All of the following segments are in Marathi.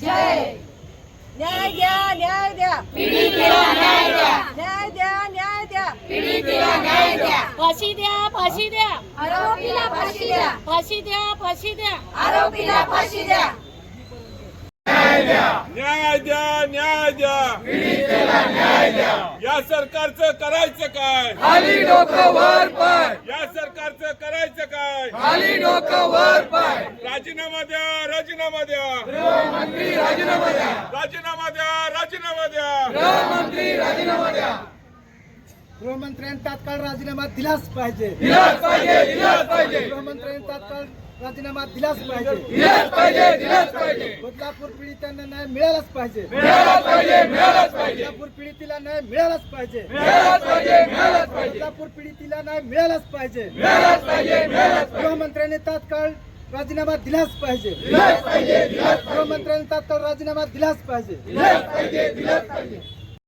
जय. न्याय द्या न्याय द्या. पीडितेला न्याय द्या. न्याय द्या न्याय द्या. पीडितेला न्याय द्या. फाशी द्या फाशी द्या. आरोपीला फाशी द्या. फाशी द्या फाशी द्या. आरोपीला फाशी द्या. न्याय द्या न्याय द्या. या सरकारचं करायचं काय? खाली डोकं वर पाय या सरकारचं करायचं काय? खाली डोकं वर पाय. राजीनामा द्या राजीनामा द्या. मंत्री राजीनामा द्या. राजीनामा द्या राजीनामा द्या. गृहमंत्री राजीनामा द्या. गृहमंत्र्यांनी तात्काळ राजीनामा दिलाच पाहिजे. दिलाच पाहिजे दिलाच पाहिजे. गृहमंत्र्यांनी तात्काळ राजीनामा दिलाच पाहिजे. बदलापूर पीडितांना न्याय मिळालाच पाहिजे. मिळालाच पाहिजे मिळालाच पाहिजे. बदलापूर पीडितीला न्याय मिळालाच पाहिजे. मिळालाच पाहिजे मिळालाच पाहिजे. बदलापूर पीडितीला न्याय मिळालाच पाहिजे. मिळालाच पाहिजे मिळालाच पाहिजे. गृहमंत्र्यांनी तात्काळ राजीनामा दिलाच पाहिजे. गृहमंत्र्यांनी तात्काळ राजीनामा दिलाच पाहिजे.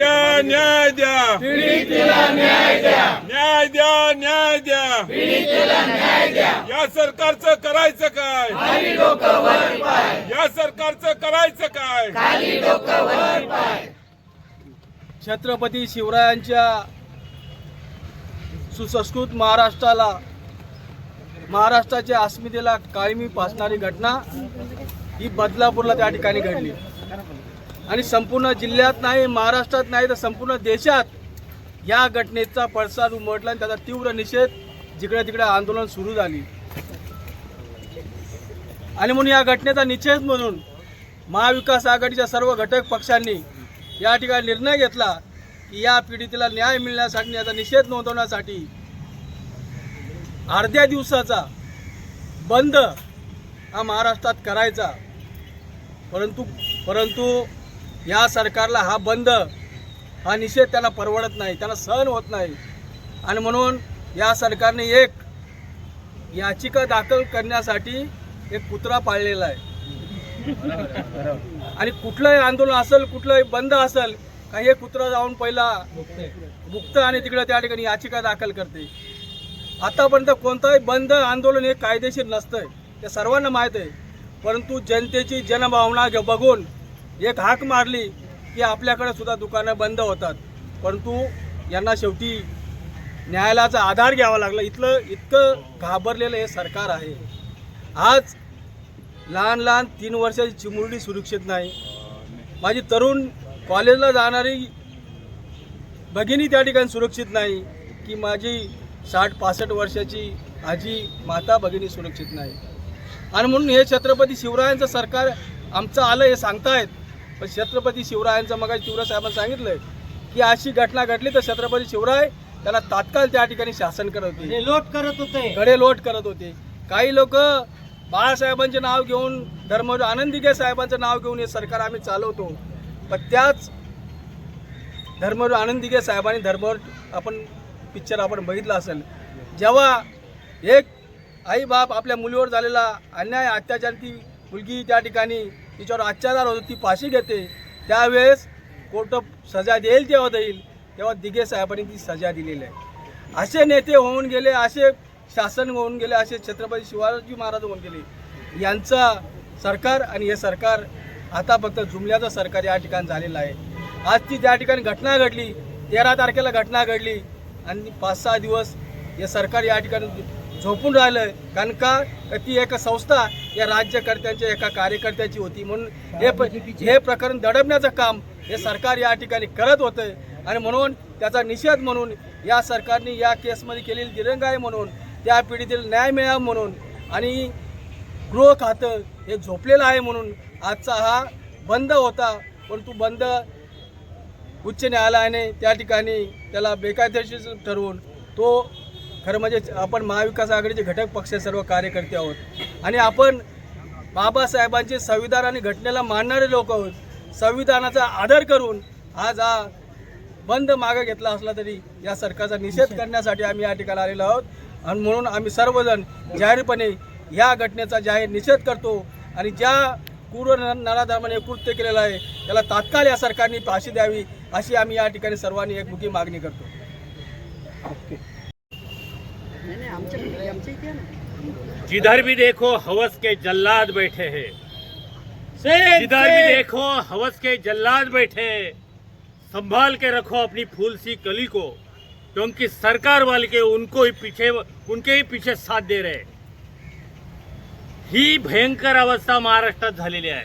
न्याय द्या पीडितेला न्याय द्या न्याय द्या न्याय द्या पीडितेला न्याय द्या या सरकारचं करायचं काय? खाली डोकं पाय या सरकारचं करायचं काय? खाली डोकं पाय छत्रपती शिवरायांच्या सुसंस्कृत महाराष्ट्राला महाराष्ट्राच्या अस्मितेला कायमी पासणारी घटना ही बदलापूरला त्या ठिकाणी घडली. आणि संपूर्ण जिल्ह्यात नाही महाराष्ट्रात नाही तर संपूर्ण देशात या घटनेचा पडसाद उमटला आणि त्याचा तीव्र निषेध जिकडे तिकडे आंदोलन सुरू झाली. आणि म्हणून या घटनेचा निषेध म्हणून महाविकास आघाडीच्या सर्व घटक पक्षांनी या ठिकाणी निर्णय घेतला की या पीडितेला न्याय मिळण्यासाठी याचा निषेध नोंदवण्यासाठी अर्ध्या दिवसाचा बंद हा महाराष्ट्रात करायचा. परंतु परंतु या सरकारला हा बंद हा निषेध त्यांना परवडत नाही त्यांना सहन होत नाही. आणि म्हणून या सरकारने एक याचिका दाखल करण्यासाठी एक कुत्रा पाळलेला आहे. आणि कुठलंही आंदोलन असेल कुठलंही बंद असेल का हे कुत्रा जाऊन पहिला बुकतं आणि तिकडं त्या ठिकाणी याचिका दाखल करते. आतापर्यंत कोणताही बंद आंदोलन हे कायदेशीर नसतंय. ते सर्वांना माहीत आहे. परंतु जनतेची जनभावना घे- बघून एक हाक मारली की आपल्याकडे सुद्धा दुकानं बंद होतात. परंतु यांना शेवटी न्यायालयाचा आधार घ्यावा लागला. इथलं इतकं घाबरलेलं हे सरकार आहे. आज लहान लहान तीन वर्षाची चिमुरडी सुरक्षित नाही. माझी तरुण कॉलेजला जाणारी भगिनी त्या ठिकाणी सुरक्षित नाही की माझी साठ पासष्ट वर्षाची आजी माता भगिनी सुरक्षित नाही. आणि म्हणून हे छत्रपती शिवरायांचं सरकार आमचं आलं हे सांगतायत. पण छत्रपती शिवरायांचं मग शिवराय साहेबांनी सांगितलं की अशी घटना घडली तर छत्रपती शिवराय त्याला तात्काळ त्या ठिकाणी शासन करत होते. लोट करत होते. गडे लोट करत होते. काही लोक बाळासाहेबांचे नाव घेऊन धर्मवीर आनंदिगे साहेबांचं नाव घेऊन हे सरकार आम्ही चालवतो. पण त्याच धर्मवीर आनंदिगे साहेबांनी धर्मवीर आपण पिक्चर आपण बघितला असेल. जेव्हा एक आई बाप आपल्या मुलीवर झालेला अन्याय अत्याचार ती मुलगी त्या ठिकाणी तिच्यावर अत्याचार होतो ती फाशी घेते. त्यावेळेस कोर्ट सजा देईल तेव्हा देईल. तेव्हा दिघे साहेबांनी ती सजा दिलेली आहे. असे नेते होऊन गेले असे शासन होऊन गेले असे छत्रपती शिवाजी महाराज होऊन गेले. यांचा सरकार आणि हे सरकार आता फक्त जुमल्याचं सरकार या ठिकाणी झालेलं आहे. आज ती त्या ठिकाणी घटना घडली तेरा तारखेला घटना घडली आणि पाच सहा दिवस हे सरकार या ठिकाणी झोपून राहिलं कारण का? ती एका संस्था या राज्यकर्त्यांच्या एका कार्यकर्त्याची होती म्हणून हे हे प्रकरण दडपण्याचं काम हे सरकार या ठिकाणी करत होतं. आणि म्हणून त्याचा निषेध म्हणून या सरकारने या केसमध्ये केलेली दिरंगाई म्हणून त्या पीडितेला न्याय मिळावा म्हणून आणि गृह खातं हे झोपलेलं आहे म्हणून आजचा हा बंद होता. परंतु बंद उच्च न्यायालयाने त्या ठिकाणी त्याला बेकायदेशीर ठरवून तो खरं म्हणजे आपण महाविकास आघाडीचे घटक पक्ष सर्व कार्यकर्ते आहोत. आणि आपण बाबासाहेबांचे संविधान आणि घटनेला मानणारे लोक आहोत. संविधानाचा आदर करून आज हा बंद मागे घेतला असला तरी या सरकारचा निषेध करण्यासाठी आम्ही या ठिकाणी आलेलो आहोत. आणि म्हणून आम्ही सर्वजण जाहीरपणे या घटनेचा जाहीर निषेध करतो. आणि ज्या क्रूर न- नराधमाने कृत्य केलेलं आहे त्याला तात्काळ या सरकारने फाशी द्यावी अशी आम्ही या ठिकाणी सर्वांनी एकमुखी मागणी करतो. जिधर भी देखो हवस के जल्लाद बैठे हैं। जिधर भी देखो हवस के जल्लाद बैठे संभाल के रखो अपनी फूल सी कली को क्योंकि सरकार वाले के उनको ही पीछे उनके ही पीछे साथ दे रहे ही भयंकर अवस्था महाराष्ट्रात झालेली आहे।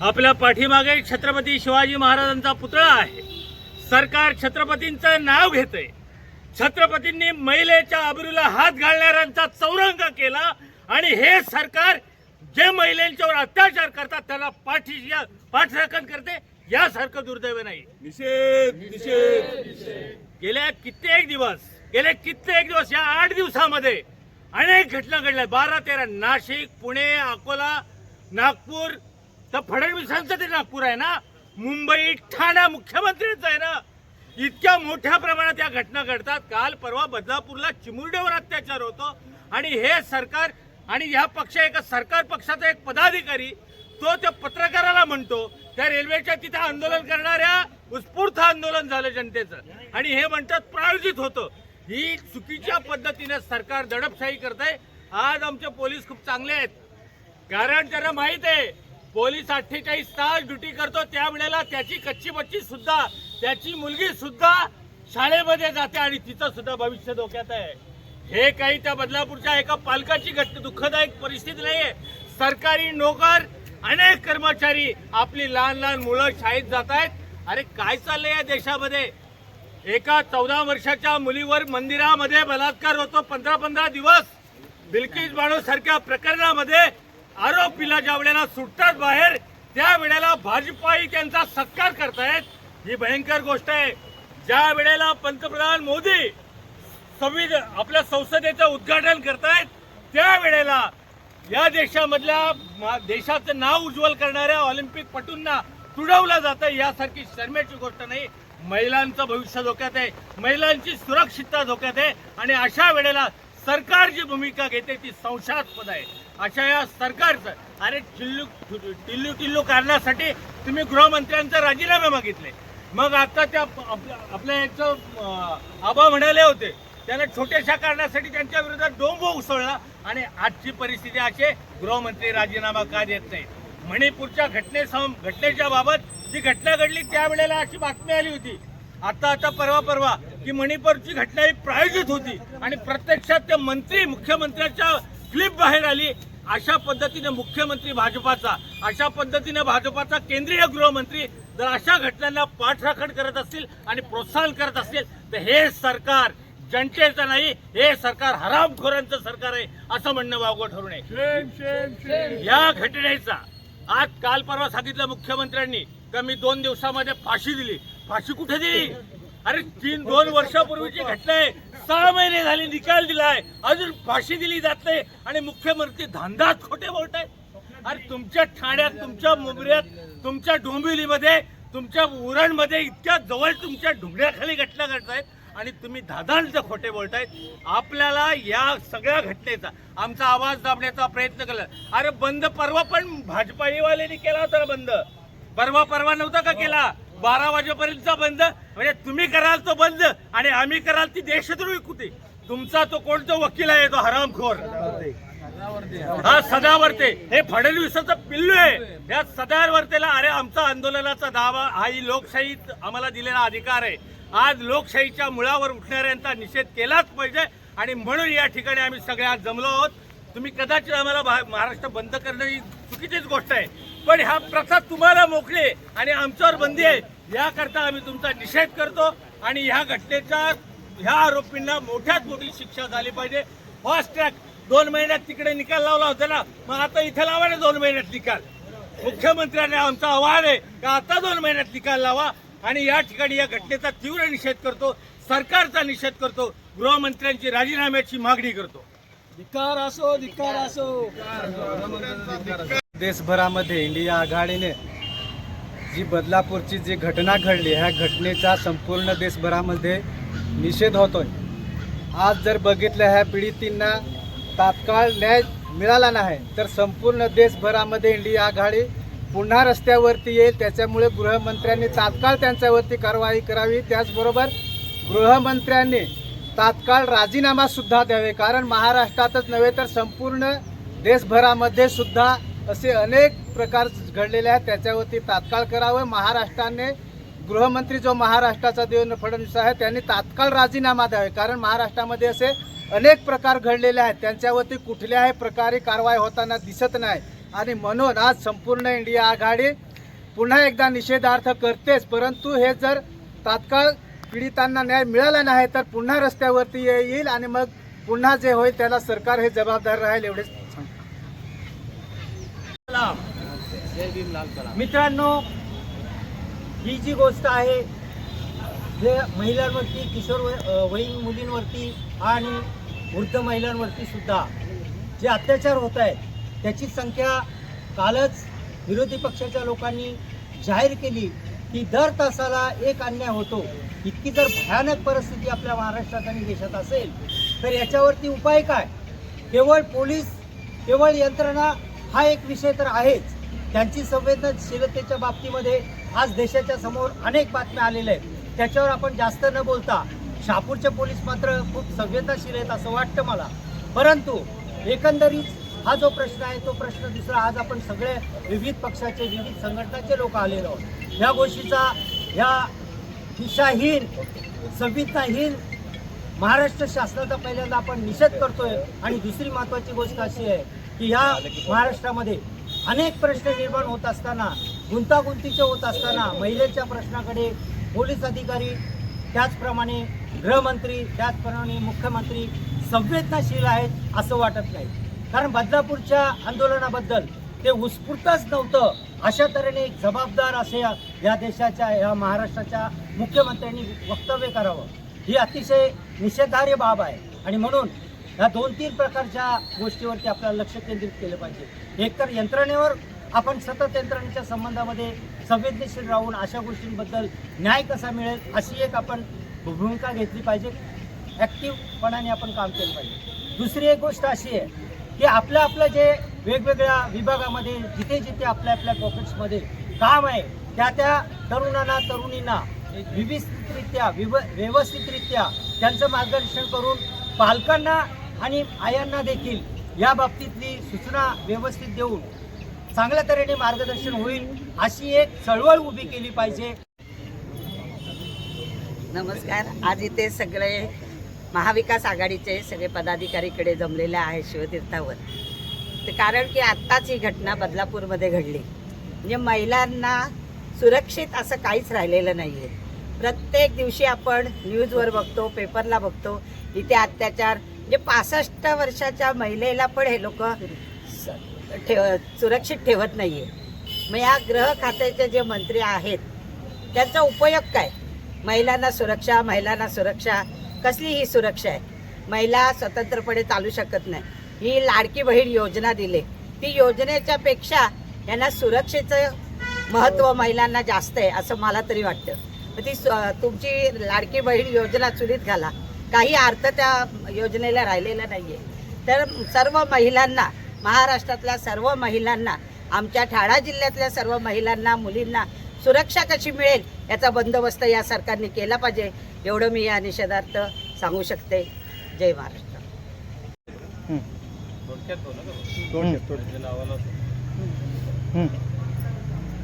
आपल्या पाठीमागे छत्रपती शिवाजी महाराजांचा पुतळा आहे. सरकार छत्रपतींचं नाव घेतंय. छत्रपतींनी महिलेच्या अबरूला हात घालणाऱ्यांचा चौरंग केला आणि हे सरकार जे महिलांच्यावर अत्याचार करतात त्यांना पाठी पाठराखण करते यासारखं दुर्दैव नाही. निषेध निषेध. गेल्या कित्येक दिवस गेले कित्येक दिवस या आठ दिवसामध्ये अनेक घटना घडल्या. बारा तेरा नाशिक पुणे अकोला नागपूर तर फडणवीसांचं ते नागपूर आहे ना? मुंबई ठाणा मुख्यमंत्र्यांचं आहे ना? इतक्या मोठ्या प्रमाणात या घटना घडतात. काल परवा बदलापूरला चिमुरडेवर अत्याचार होतो. आणि हे सरकार आणि ह्या पक्ष एका सरकार पक्षाचा एक पदाधिकारी तो त्या पत्रकाराला म्हणतो त्या रेल्वेच्या तिथे आंदोलन करणाऱ्या उत्स्फूर्त आंदोलन झालं जनतेचं. आणि हे म्हणतात प्रायोजित होतं. ही चुकीच्या पद्धतीने सरकार दडपशाही करत आहे आज आमचे पोलीस खूप चांगले आहेत. कारण त्यांना माहीत आहे पोलीस अठ्ठेचाळीस तास ड्युटी करतो त्यावेळेला त्याची कच्ची बच्ची सुद्धा त्याची मुलगी सुद्धा शाळेमध्ये जाते आणि तिचं सुद्धा भविष्य धोक्यात आहे. हे काही त्या बदलापूरच्या एका पालकाची घटना दुःखदायक परिस्थिती नाहीये. सरकारी नोकर अनेक कर्मचारी आपली लहान लहान मुलं शाळेत जात आहेत. अरे काय चाललंय या देशामध्ये? एका चौदा वर्षाच्या मुलीवर मंदिरामध्ये बलात्कार होतो पंधरा पंधरा दिवस. बिल्किस बाणू सारख्या प्रकरणामध्ये आरोपीला ज्या वेळेला सुटतात बाहेर त्या वेळेला भाजपाही त्यांचा सत्कार करतायत. ही भयंकर गोष्ट आहे. ज्या वेळेला पंतप्रधान मोदी संविधान आपल्या संसदेचं उद्घाटन करतायत त्या वेळेला या देशामधल्या देशाचं नाव उज्ज्वल करणाऱ्या ऑलिम्पिक पटूंना तुडवलं जातं यासारखी शर्मेची गोष्ट नाही. महिलांचं भविष्य धोक्यात आहे. महिलांची सुरक्षितता धोक्यात आहे. आणि अशा वेळेला सरकार जी भूमिका घेते ती संशयास्पद आहे. अशा या सरकारचं. अरे चिल्लू टिल्लू टिल्लू करण्यासाठी तुम्ही गृहमंत्र्यांचा राजीनामे मागितले. मग आता त्या आपल्या याचं आबा म्हणाले होते त्याला छोट्याशा कारणासाठी त्यांच्या विरोधात डोंब उसळला आणि आजची परिस्थिती अशी गृहमंत्री राजीनामा का देत नाही मणिपूरच्या घटने घटनेच्या बाबत जी घटना घडली त्यावेळेला अशी बातमी आली होती. आता आता परवा परवा की मणिपूरची घटना ही प्रायोजित होती आणि प्रत्यक्षात ते मंत्री मुख्यमंत्र्याच्या क्लिप बाहेर आली. अशा पद्धतीने मुख्यमंत्री भाजपाचा अशा पद्धतीने भाजपाचा केंद्रीय गृहमंत्री जर अशा घटनांना पाठराखण करत असतील आणि प्रोत्साहन करत असतील तर हे सरकार जनतेचं नाही हे सरकार हरामखोरांचं सरकार आहे असं म्हणणं वावगं ठरू नये. या घटनेचा आज काल परवा सांगितलं मुख्यमंत्र्यांनी का मी दोन दिवसामध्ये फाशी दिली. फाशी कुठे दिली? अरे तीन दोन वर्षापूर्वीची घटना आहे. सहा महिने झाले निकाल दिलाय. अजून फाशी दिली जात नाही. आणि मुख्यमंत्री धांदात खोटे बोलताय अरे तुमच्या ठाण्यात तुमच्या मुंबऱ्यात तुमच्या डोंबिवलीमध्ये तुमच्या उरणमध्ये इतक्या जवळ तुमच्या ढुंगण्याखाली घटना घडतायत आणि तुम्ही धादांचं खोटे बोलतायत आपल्याला या सगळ्या घटनेचा आमचा आवाज दाबण्याचा प्रयत्न केला. अरे बंद परवा पण भाजपाईवाल्यांनी केला होता बंद. परवा परवा नव्हता का केला? बारा वाजेपर्यंतचा बंद म्हणजे तुम्ही कराल तो बंद आणि आम्ही कराल ती देशद्रोही कुठे? तुमचा तो कोणतो वकील आहे तो हरामखोर? हा सदावर्ते. हे फडणवीसाचं पिल्लू आहे. या सदावर्तेला अरे आमचा आंदोलनाचा दावा हा ही लोकशाहीत आम्हाला दिलेला अधिकार आहे. आज लोकशाहीच्या मुळावर उठणाऱ्यांचा निषेध केलाच पाहिजे आणि म्हणून या ठिकाणी आम्ही सगळे आज जमलो आहोत. तुम्ही कदाचित आम्हाला भा- महाराष्ट्र बंद करणं ही चुकीचीच गोष्ट आहे. पण ह्या प्रथा तुम्हाला मोकळे आणि आमच्यावर बंदी आहे. याकरता आम्ही तुमचा निषेध करतो आणि ह्या घटनेच्या ह्या आरोपींना मोठ्यात मोठी शिक्षा झाली पाहिजे. फास्ट ट्रॅक दोन महिन्यात तिकडे निकाल लावला होता ना मग आता इथे लावा ना दोन महिन्यात निकाल. मुख्यमंत्र्यांनी आमचा आव्हान आहे का आता दोन महिन्यात निकाल लावा? आणि या ठिकाणी या घटनेचा तीव्र निषेध करतो सरकारचा निषेध करतो गृहमंत्र्यांची राजीनाम्याची मागणी करतो. धिक्कार असो धिक्कार असो. देशभरामध्ये इंडिया आघाडीने जी बदलापूरची जी घटना घडली ह्या घटनेचा संपूर्ण देशभरामध्ये निषेध होतोय. आज जर बघितलं ह्या पीडितींना तात्काळ न्याय मिळाला नाही तर संपूर्ण देशभरामध्ये इंडिया आघाडी पुन्हा रस्त्यावरती येईल. त्याच्यामुळे गृहमंत्र्यांनी तात्काळ त्यांच्यावरती कारवाई करावी. त्याचबरोबर गृहमंत्र्यांनी तात्काळ राजीनामा सुद्धा द्यावे. कारण महाराष्ट्रातच नव्हे तर संपूर्ण देशभरामध्ये सुद्धा असे अनेक प्रकार घडलेले आहेत. त्याच्यावरती तात्काळ करावं. महाराष्ट्राने गृहमंत्री जो महाराष्ट्राचा देवेंद्र फडणवीस आहे त्यांनी तात्काळ राजीनामा द्यावे. कारण महाराष्ट्रामध्ये असे अनेक प्रकार घडलेले आहेत. त्यांच्यावरती कुठल्याही प्रकारे कारवाई होताना दिसत नाही. आणि म्हणून आज संपूर्ण इंडिया आघाडी पुन्हा एकदा निषेधार्थ करतेच. परंतु हे जर तात्काळ पीडितांना न्याय मिळाला नाही तर पुन्हा रस्त्यावरती येईल आणि मग पुन्हा जे होईल त्याला सरकार हे जबाबदार राहील एवढेच. मित्रांनो ही जी गोष्ट आहे जे महिलांवरती किशोर वयीन मुलींवरती आणि वृद्ध महिलांवरती सुद्धा जे अत्याचार होत आहेत त्याची संख्या कालच विरोधी पक्षाच्या लोकांनी जाहीर केली. की दर तासाला एक अन्याय होतो. इतकी जर भयानक परिस्थिती आपल्या महाराष्ट्रात आणि देशात असेल तर याच्यावरती उपाय काय? केवळ पोलीस केवळ यंत्रणा हा एक विषय तर आहेच. त्यांची संवेदनशीलतेच्या बाबतीमध्ये आज देशाच्या समोर अनेक बातम्या आलेल्या आहेत. त्याच्यावर आपण जास्त न बोलता शहापूरचे पोलीस मात्र खूप संवेदनशील आहेत असं वाटतं मला. परंतु एकंदरीत हा जो प्रश्न आहे तो प्रश्न दुसरा. आज आपण सगळे विविध पक्षाचे विविध संघटनाचे लोक आलेलो आहोत. ह्या गोष्टीचा ह्या दिशाहीन संविधानहीन महाराष्ट्र शासनाचा पहिल्यांदा आपण निषेध करतोय. आणि दुसरी महत्वाची गोष्ट अशी आहे की ह्या महाराष्ट्रामध्ये अनेक प्रश्न निर्माण होत असताना गुंतागुंतीचे होत असताना महिलेच्या प्रश्नाकडे पोलीस अधिकारी त्याचप्रमाणे गृहमंत्री त्याचप्रमाणे मुख्यमंत्री संवेदनाशील आहेत असं वाटत नाही. कारण बदलापूरच्या आंदोलनाबद्दल ते उत्स्फूर्तच नव्हतं. अशा तऱ्हेने एक जबाबदार असे या- देशाच्या या महाराष्ट्राच्या मुख्यमंत्र्यांनी वक्तव्य करावं. ही अतिशय निषेधार्ह बाब आहे. आणि म्हणून ह्या दोन तीन प्रकारच्या गोष्टीवरती आपल्याला लक्ष केंद्रित केलं पाहिजे. एकतर यंत्रणेवर आपण सतत यंत्रणेच्या संबंधामध्ये संवेदनशील राहून अशा गोष्टींबद्दल न्याय कसा मिळेल अशी एक आपण भूमिका घेतली पाहिजे. ॲक्टिव्हपणाने आपण काम केलं पाहिजे. दुसरी एक गोष्ट अशी आहे की आपलं आपलं जे वेगवेगळ्या विभागामध्ये जिथे जिथे आपल्या आपल्या पॉकेट्समध्ये काम आहे त्या त्या तरुणांना तरुणींना विविधरित्या विव व्यवस्थितरित्या त्यांचं मार्गदर्शन करून पालकांना आणि आयांना देखील या बाबतीतली सूचना व्यवस्थित देऊन चांगल्या तऱ्हेने मार्गदर्शन होईल अशी एक चळवळ उभी केली पाहिजे. नमस्कार. आज इथे सगळे महाविकास आघाडीचे सगळे पदाधिकारीकडे जमलेले आहे शिवतीर्थावर. कारण की आत्ताच ही घटना बदलापूरमध्ये घडली. म्हणजे महिलांना सुरक्षित असं काहीच राहिलेलं नाही आहे प्रत्येक दिवशी आपण न्यूजवर बघतो पेपरला बघतो इथे अत्याचार म्हणजे पासष्ट वर्षाच्या महिलेला पण हे लोक ठेव सुरक्षित ठेवत नाही आहे मग या ग्रह खात्याचे जे मंत्री आहेत त्यांचा उपयोग काय? महिलांना सुरक्षा महिलांना सुरक्षा कसली ही सुरक्षा आहे. महिला स्वतंत्रपणे चालू शकत नाही. ही लाडकी बहीण योजना दिली. ती योजनेच्या पेक्षा यांना सुरक्षेचं महत्त्व महिलांना जास्त आहे असं मला तरी वाटतं. ती तुमची लाडकी बहीण योजना चुलीत घाला. काही अर्थ त्या योजनेला राहिलेला नाही आहे तर सर्व महिलांना महाराष्ट्रातल्या सर्व महिलांना आमच्या ठाणा जिल्ह्यातल्या सर्व महिलांना मुलींना सुरक्षा कशी मिळेल याचा बंदोबस्त या सरकारने केला पाहिजे एवढं मी या निषेधार्थ सांगू शकते. जय महाराष्ट्र.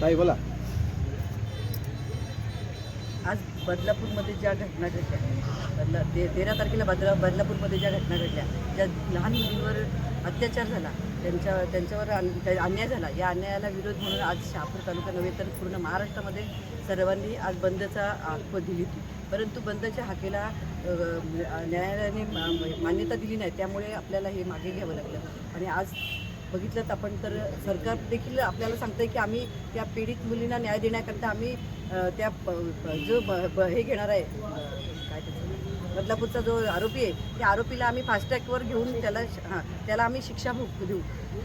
ताई बोला. बदलापूरमध्ये ज्या घटना घडल्या बदला ते तेरा तारखेला बदला बदलापूरमध्ये ज्या घटना घडल्या ज्या लहान मुलींवर अत्याचार झाला त्यांच्या त्यांच्यावर अन- त्या- अन्याय झाला या अन्यायाला विरोध म्हणून आज शहापूर तालुका नव्हे तर पूर्ण महाराष्ट्रामध्ये सर्वांनी आज बंदचा हाक दिली होती. परंतु बंदच्या हाकेला न्यायालयाने मान्यता दिली नाही त्यामुळे आपल्याला हे मागे घ्यावं लागलं. आणि आज बघितलं आपण तर सरकार देखील आपल्याला सांगतंय की आम्ही त्या पीडित मुलींना न्याय देण्याकरता आम्ही त्या प- जो ब- हे घेणार आहे काय बदलापूरचा जो आरोपी आहे त्या आरोपीला आम्ही फास्टॅगवर घेऊन त्याला हां त्याला आम्ही शिक्षा भोग देऊ.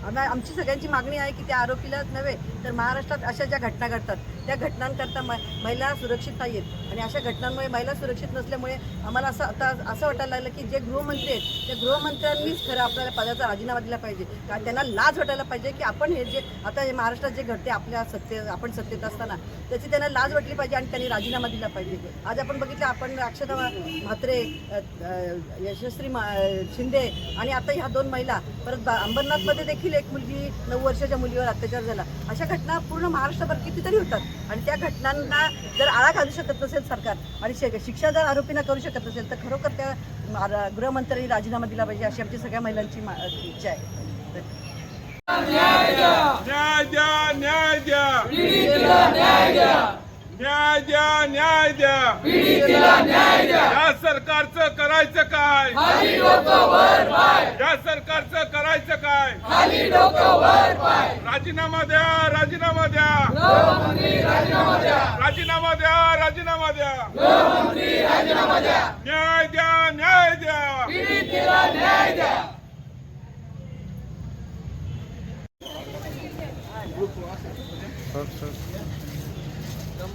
आम्ही आमची सगळ्यांची मागणी आहे की त्या आरोपीलाच नव्हे तर महाराष्ट्रात अशा ज्या घटना घडतात त्या घटनांकरता म महिला सुरक्षित नाही आहेत आणि अशा घटनांमुळे महिला सुरक्षित नसल्यामुळे आम्हाला असं आता असं वाटायला लागलं की जे गृहमंत्री आहेत त्या गृहमंत्र्यांनीच खरं आपल्याला पदाचा राजीनामा दिला पाहिजे. कारण त्यांना लाज वाटायला पाहिजे की आपण हे जे आता हे महाराष्ट्रात जे घडते आपल्या सत्ते आपण सत्तेत असताना त्याची त्यांना लाज वाटली पाहिजे आणि त्यांनी राजीनामा दिला पाहिजे. आज आपण बघितलं आपण अक्षता म्हात्रे यशस्वी मा- शिंदे आणि आता ह्या दोन महिला परत बा- अंबरनाथमध्ये देखील एक मुलगी नऊ वर्षाच्या मुलीवर अत्याचार झाला. अशा घटना पूर्ण महाराष्ट्रभर कितीतरी होतात. आणि त्या घटनांना जर आळा घालू शकत नसेल सरकार आणि शिक्षा जर आरोपींना करू शकत नसेल तर खरोखर त्या गृहमंत्र्यांनी राजीनामा दिला पाहिजे अशी आमची सगळ्या महिलांची मा- इच्छा आहे. न्याय द्या! न्याय द्या न्याय द्या! न्याय द्या या सरकारचं करायचं काय? या सरकारचं करायचं काय? राजीनामा द्या राजीनामा द्या. राजीनामा द्या. राजीनामा द्या न्याय द्या न्याय द्या. Yeah.